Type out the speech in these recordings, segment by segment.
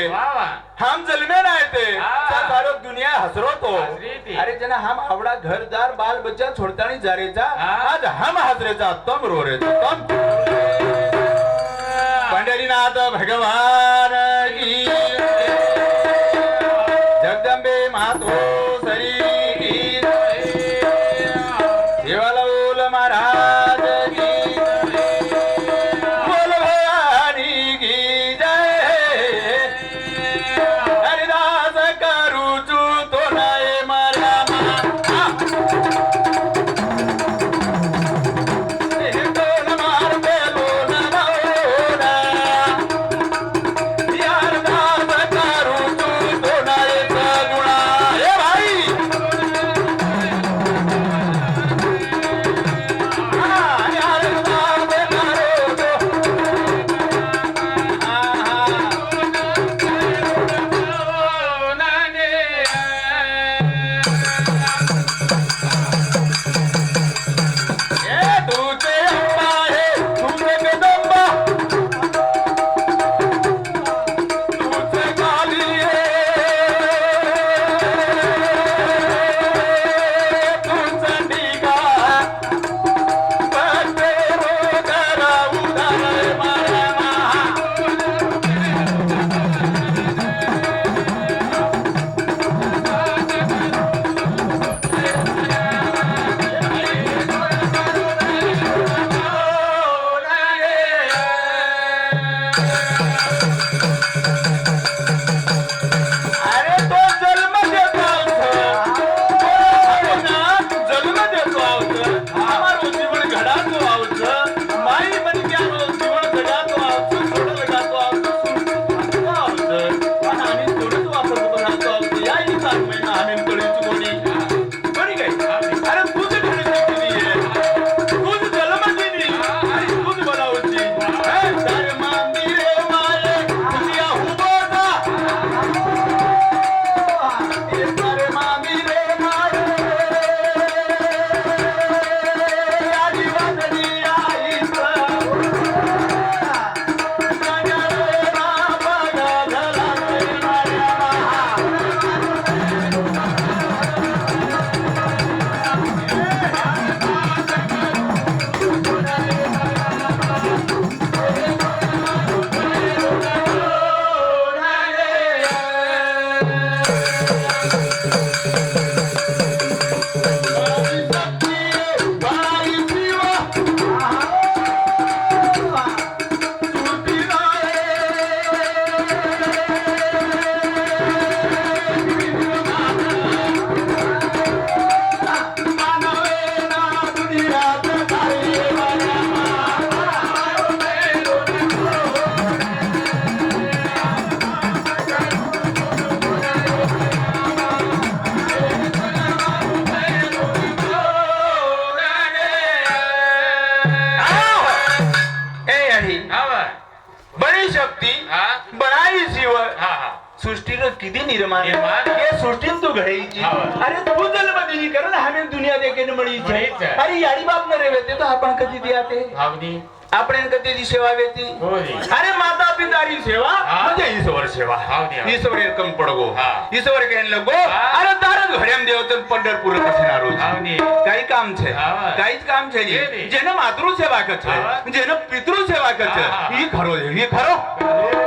येते हम जलमे ना येते सारो दुनिया हसरवतो अरे जना हम आवडा घरदार बाल बच्चा छोडतानी जारेचा आज हम हसरेचा तम रोरेचा तम पंढरीनाथ भगवान बड़ी शक्ती हा बनाई शिव हा हा सृष्टीनं किती निर्माण निर्माण? हे सृष्टीन तू घडायची हा. अरे तू जन्म दिली कारण हमें दुनिया देखे मळी मळीच अरे याडी बाप न रे ते तो आपण कधी दिया ते આપણે એને કદી સેવા વેતી અરે માતા પિતાની સેવા મજે ઈશ્વર સેવા ઈશ્વર એકમ પડગો ઈશ્વર કે લગો અરે તારે ઘરેમ દેવતન પંડરપુર કસનારો છે કઈ કામ છે કઈ કામ છે જેને માતૃ સેવા કે છે જેને પિતૃ સેવા કે છે ઈ ખરો ઈ ખરો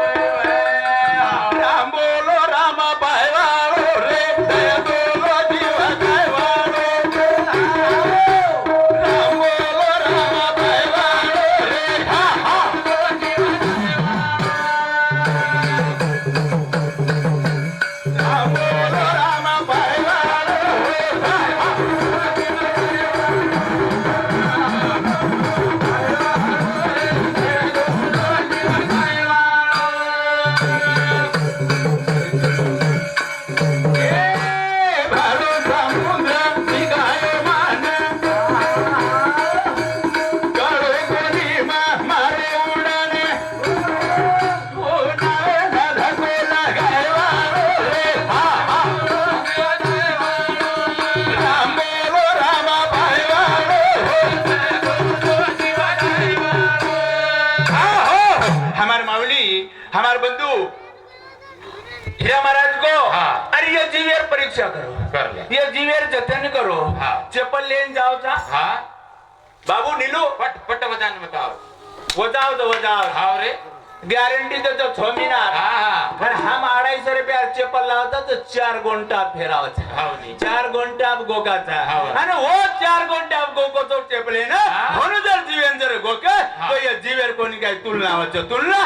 हमार बंधु हीरा महाराज को अरे ये जीवेर परीक्षा करो कर लो ये जीवेर जतन करो चप्पल लेन जाओ था हाँ बाबू नीलू पट पट वजन बताओ वजाओ तो वजाओ हाँ रे गॅरंटी देतो छ हाँ पण हम सर पे चप्पल लावता तो चार हाँ फेरावचा चार गोंटा गोकाचा आणि वो हो चार गोको तो चप्पल आहे ना म्हणून जर जीवन जर गोके तो ये जीवेर कोणी काय तुलना तुलना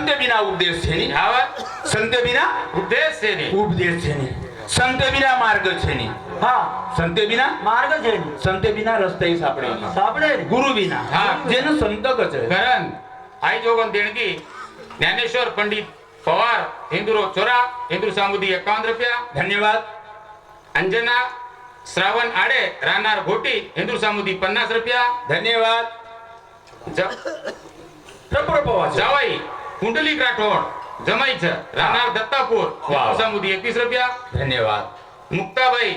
સંત વિના માર્ગ છે જ્ઞાનેશ્વર પંડિત પવાર હિન્દુરો ચોરા હિન્દુ સામુદી એકાવન રૂપિયા ધન્યવાદ અંજના શ્રાવણ આડે રાનાર ઘોટી હિન્દુ સામુદી પચાસ રૂપિયા ધન્યવાદ જવાઈ कुंडलिक राठोड जमाईचं राहणार दत्तापूर मुदी एकवीस रुपया धन्यवाद मुक्ताबाई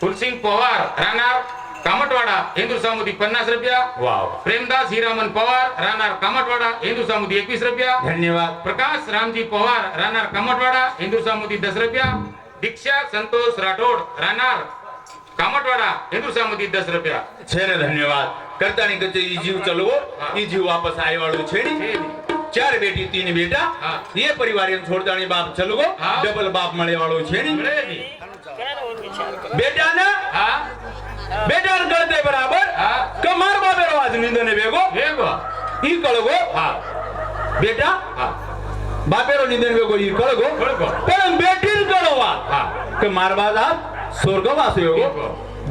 फुलसिंग पवार राहणार कामटवाडा हिंदू सामुदी पन्नास रुपया वाव प्रेमदास हिरामन पवार राहणार कामटवाडा हिंदू सामुदी एकवीस रुपया धन्यवाद प्रकाश रामजी पवार राहणार कामटवाडा हिंदू सामुदी दस रुपया दीक्षा संतोष राठोड राहणार कामटवाडा हिंदू सामुदी दस रुपया छे धन्यवाद करता नहीं करते जीव चलो हो. ये जीव वापस आए वालों छेड़ी ચાર બેટી તીન બેટા એ પરિવાર છોડદાણી બાપ છે ડબલ બાપ મળે વાળો છે બેટા ને બેટા ને ગળતે બરાબર કમાર બાબે અવાજ નિંદને ભેગો ભેગો ઈ કળગો હા બેટા હા બાપેરો નિંદન ભેગો ઈ કળગો પણ બેટી કળવા હા કે માર બાદ આપ સ્વર્ગવાસ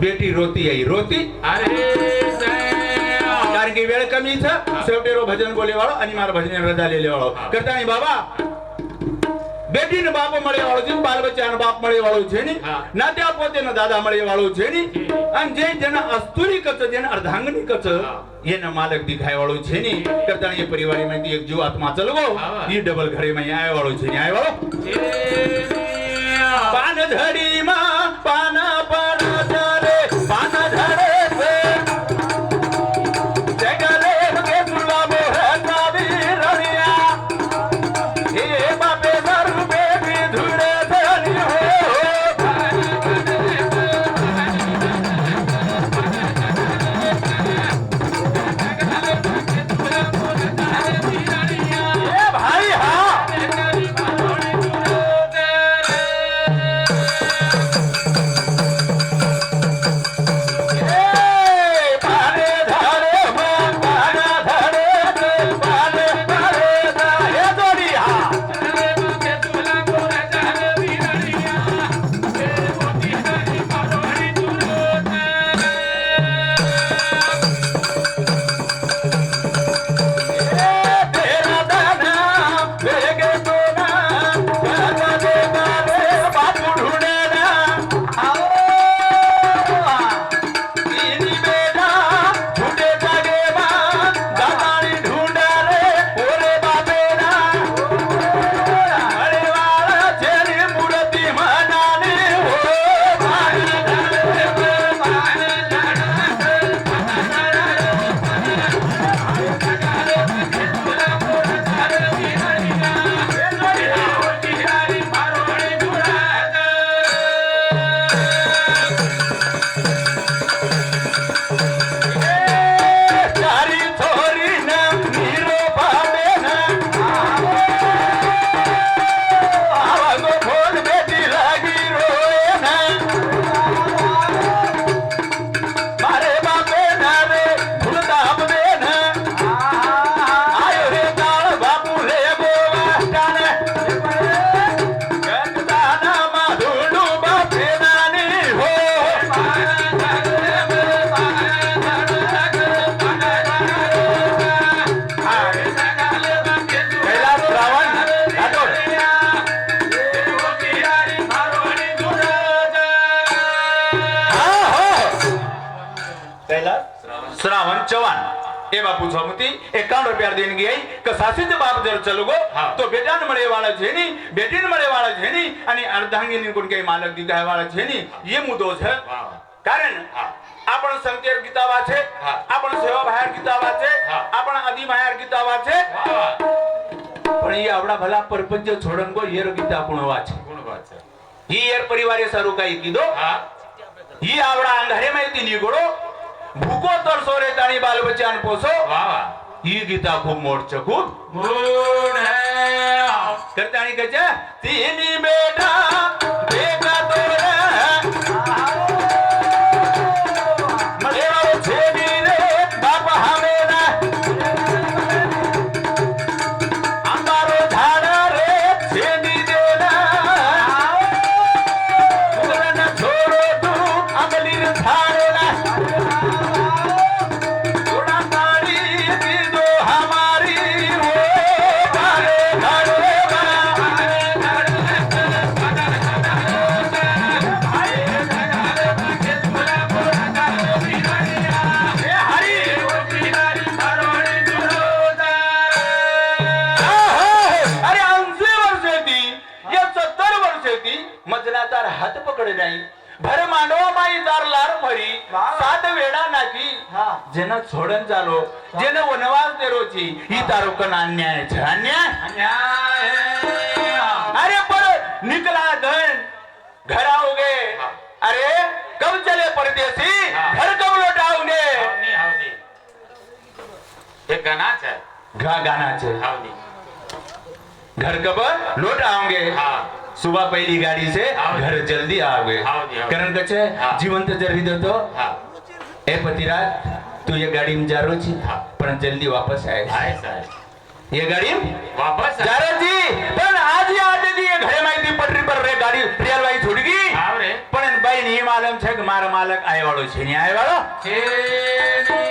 બેટી રોતી આઈ રોતી અરે કારણ કે વેળ કમી છે સેવટેરો ભજન બોલે વાળો અને મારા ભજન રજા લઈ લેવાળો કરતા નહીં બાબા બેટી ને બાપ મળે વાળો છે બાલ બચ્ચા બાપ મળે વાળો છે ને ના ત્યાં પોતે દાદા મળે વાળો છે ને અને જે જેના અસ્તુરી કચ્છ જેના અર્ધાંગની કચ્છ એના માલક દેખાય વાળો છે ને કરતા એ પરિવાર માં એક જીવ આત્મા ચલવો એ ડબલ ઘરે માં આવ્યા વાળો છે ને આવ્યા વાળો પાન ધડી માં પાના ಬಾಪು ಸಮಿತಿ ಎಕ್ಕಾಣ್ ರೂಪಾಯಿ ದೇಣಿಗೆ ಆಯಿ કે સાસિત બાપ જર ચલગો તો બેટાન મળે વાળા છે ની મળે વાળા છે અને અર્ધાંગીન ગુણ કઈ માલક દીધા વાળા છે એ મુદ્દો છે કારણ આપણ સંકેર ગીતા વાંચે આપણ સેવા ભાયર ગીતા વાંચે આપણ આદિ ભાયર ગીતા વાંચે પણ એ આપણા ભલા પરપંચ છોડંગો યેર ગીતા કોણ વાંચે કોણ વાંચે ઈ યેર પરિવારે સારું કઈ કીધો ઈ આવડા અંધારે માં તી નીકળો भूको तर सोरे तानी बाल बच्चान पोसो ही गीता खूब मोर चकूत गुण है करता नहीं तीनी बेटा जेना छोडन झालो जेना वनवास देरोची ही तारुकन अन्याय अन्याय अरे पर निकला धन घरा आओगे अरे कब चले परदेसी घर कब लौटाओगे ये गाना छ गा गाना छ घर कब लौट आओगे सुबह पहली गाडी से घर जल्दी आओगे कारण कसं जीवन तर देतो એ પતિરાજ તું એ ગાડીમાં જારો છે પણ જલ્દી વાપસ આવે એ ગાડી વાપસ જારજી પણ આજે આજે દી એ ઘરે માઈતી પટરી પર રે ગાડી રિયલ વાઈ છૂટી ગઈ પણ ભાઈ ને એ માલમ છે કે મારો માલક આયવાળો છે ને આય છે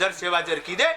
जर सेवा जर की दे